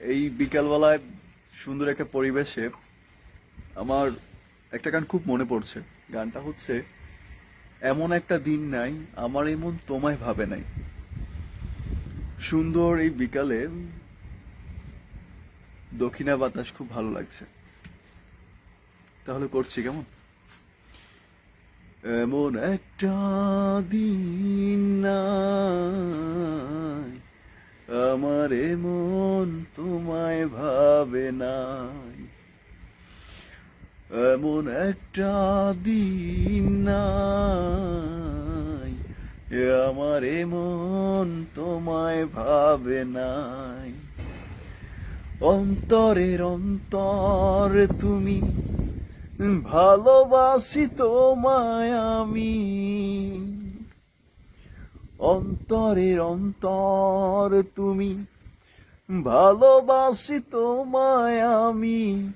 এই বিকালবেলায় সুন্দর একটা পরিবেশে আমার একটা গান খুব মনে পড়ছে। গানটা হচ্ছে, এমন একটা দিন নাই, আমার এমন তোমায় ভাবে নাই। সুন্দর এই বিকালে দক্ষিণা বাতাস খুব ভালো লাগছে। তাহলে করছি কেমন? এমন একটা দিন নাই, আমার এমন এমন একটা দিন নাই আমার এমন তোমায় ভাবে নাই। অন্তরের অন্তর তুমি ভালোবাসি তোমায় আমি। অন্তরের অন্তর তুমি ভালোবাসি তোমায় আমি।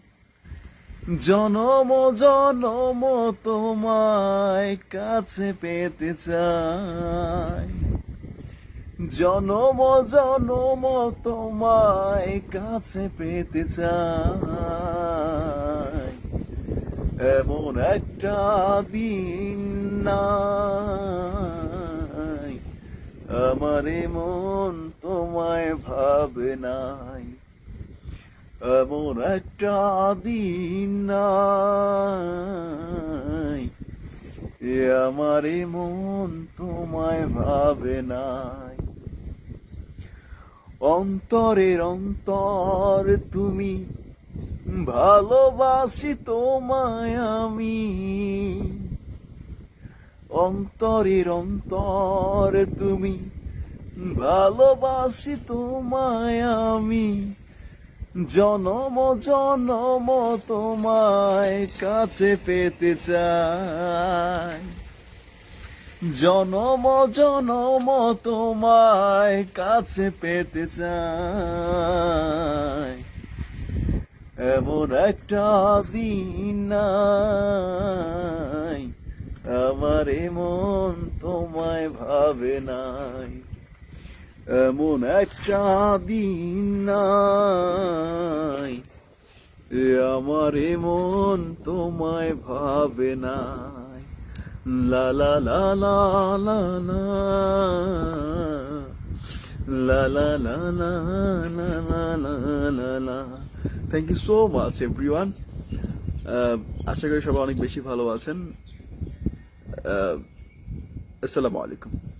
জনম জনম তোমায় কাছে পেতে চাই। জনম জনম তোমায় কাছে পেতে চাই। এমন একটা দিন নাই, আমার মন তোমায় ভাবে নাই এমন একটা দিন নাই। এ আমার মন তোমায় ভাবে নাই। অন্তরের অন্তর তুমি, ভালোবাসি তোমায় আমি। অন্তরের অন্তর তুমি, ভালোবাসি তোমায় আমি। জনম জনম তোমায় কাছে পেতে চাই। জনম জনম তোমায় কাছে পেতে চাই। এমন একটা দিন আমার মন তোমায় ভাবে নাই। এমন একটা দিন নাই আমার মন তোমায় ভাবে নাই লা লা লা লা লা লা লা লা thank you so much everyone আশা করি সবাই অনেক বেশি ভালো আছেন আসসালামু আলাইকুম